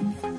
Bye.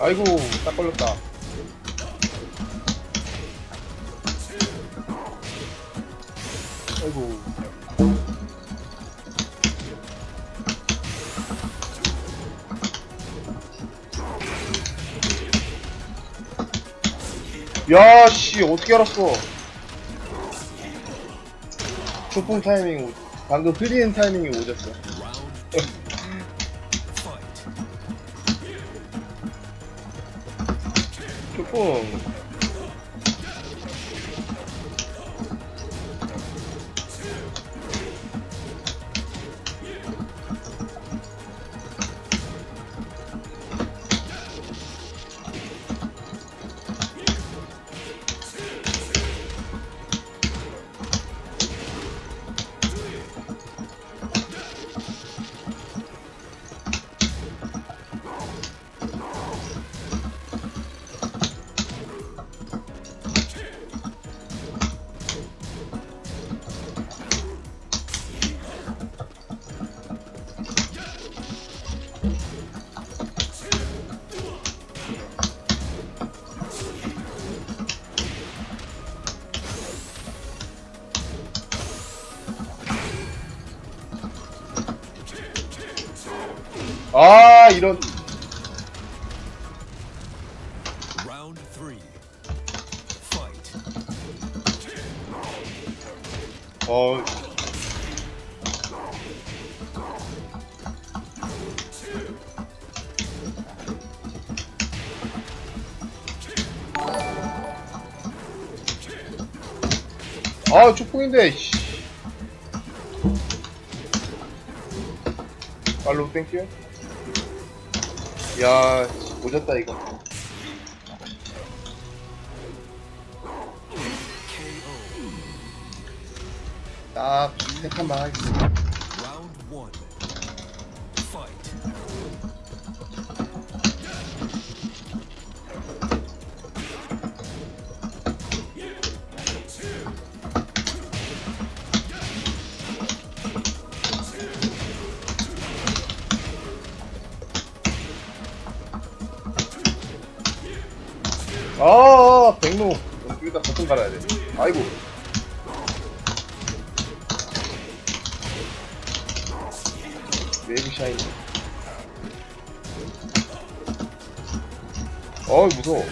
아이고 딱 걸렸다. 아이고. 야씨 어떻게 알았어? 초풍 타이밍 오- 방금 흐리는 타이밍이 오졌어 초 아 이런. 어 아, 축풍인데, 씨. 팔로우 땡큐. 야, 씨, 오졌다, 이거. 딱, 세 칸만 하겠습니다. 아, 백로. 여기다 버튼 갈아야 돼. 아이고. 웨이브 샤인. 어이, 무서워.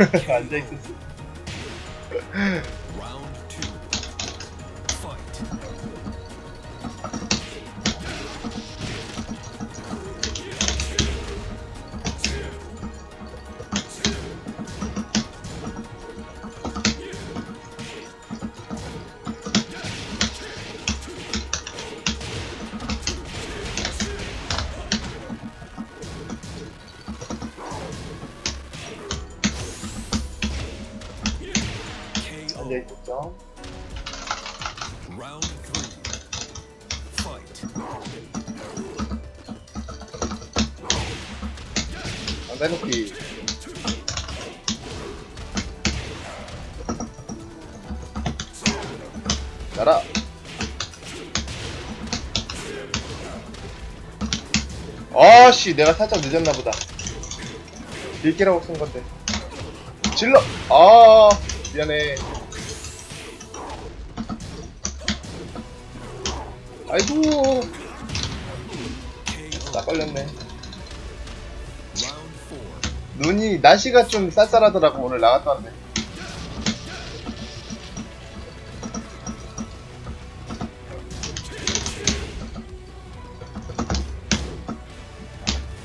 앉아있었어. Round three. Fight. 앉아놓기. 날아. 아씨, 내가 살짝 늦었나 보다. 길게라고 쓴 건데. 질러! 아, 미안해. 아이고. 나 걸렸네. 눈이 날씨가 좀 쌀쌀하더라고 오늘 나갔다 왔네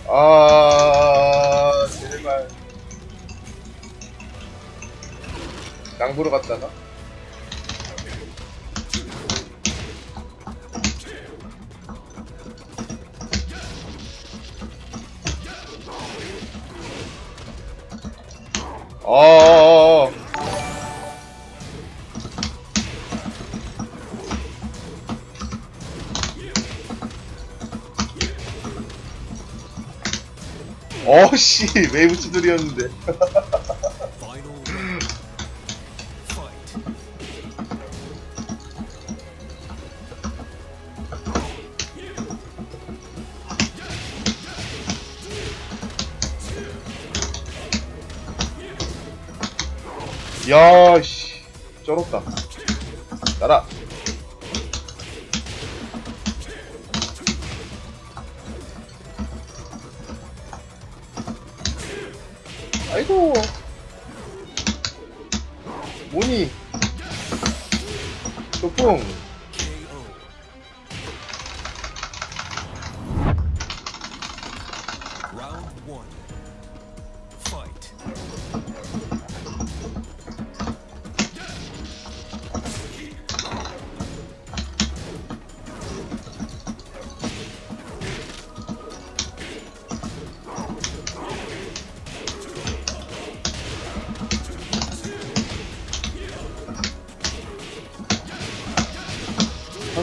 아 제발. 낭보러 갔잖아 어. 어씨 웨이브 치들이었는데 야씨 쩔었다. 나라. 아이고. 뭐니 소풍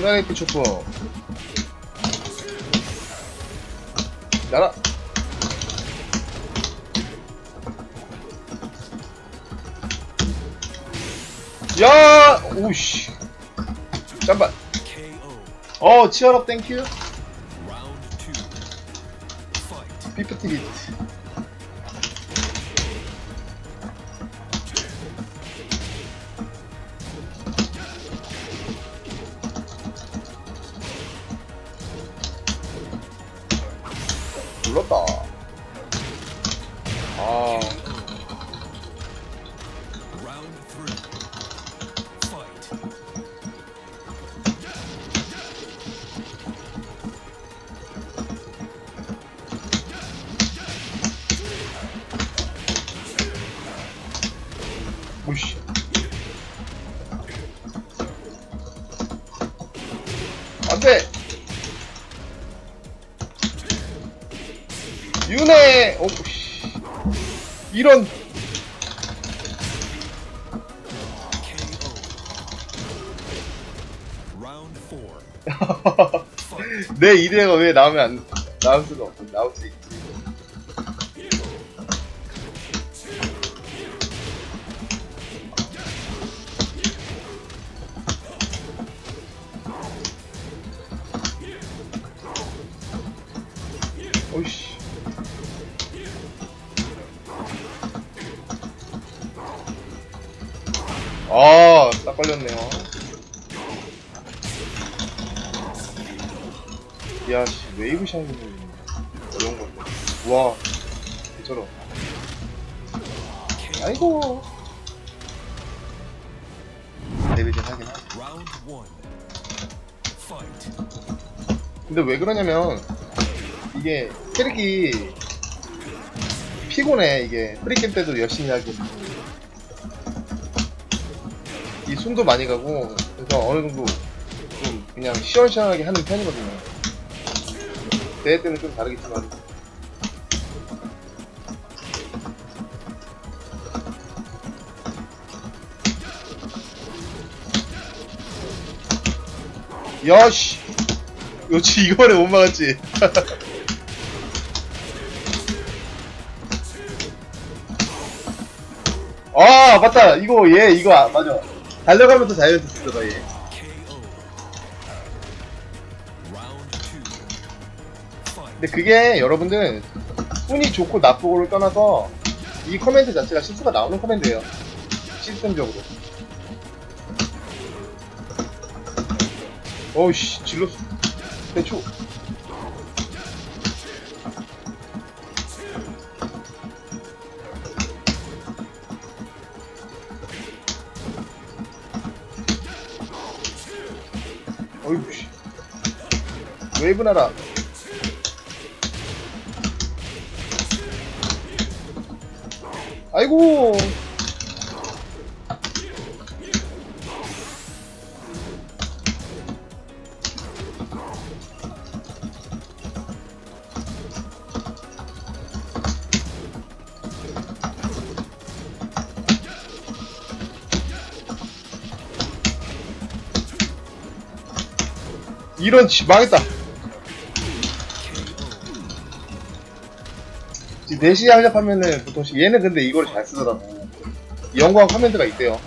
상당히 피초풍 나라 야 오씨 잠깐. 어 치얼업 땡큐. 피프티 비트 눌렀다 아 안돼 윤회 오 씨 이런 KO. Round four. Fight. 내 이대가 왜 나오면 안 나올 수가 없어 나올 수 있지 아, 딱 걸렸네요. 야, 씨, 웨이브 샤이닝 어려운 건데. 우와, 개쩔어. 아이고. 데뷔전 하긴 하. 근데 왜 그러냐면, 이게, 캐릭이 피곤해, 이게. 프리캠 때도 열심히 하긴. 이 숨도 많이 가고, 그래서 어느 정도 좀 그냥 시원시원하게 하는 편이거든요. 대회 때는 좀 다르겠지만. 야씨 역시 이거만에 못 막았지 아 맞다 이거 얘 이거 아, 맞아 쓰더라 얘 KO. Round two. Fight. 근데 그게 여러분들 운이 좋고 나쁘고를 떠나서 이 커맨드 자체가 실수가 나오는 커맨드예요 시스템적으로 어우씨 질렀어 대충 웨이브 나라? 아이고. 이런 망했다. KO. 이 4시 하렵하면은 보통 얘는 근데 이걸 잘 쓰더라고 영광 커맨드가 있대요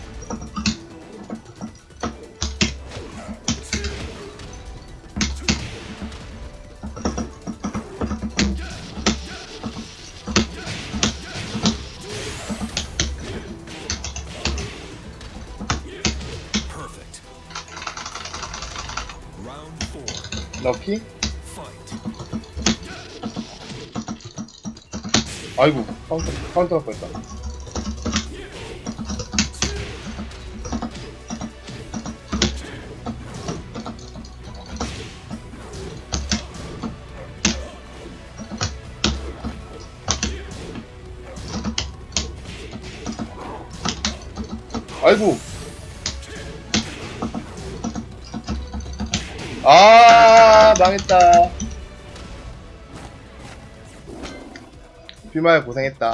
Perfect. Round four. 럭키 아이고 카운터 카운터 갈 뻔했다. 아이고. 아 망했다 비마야 고생했다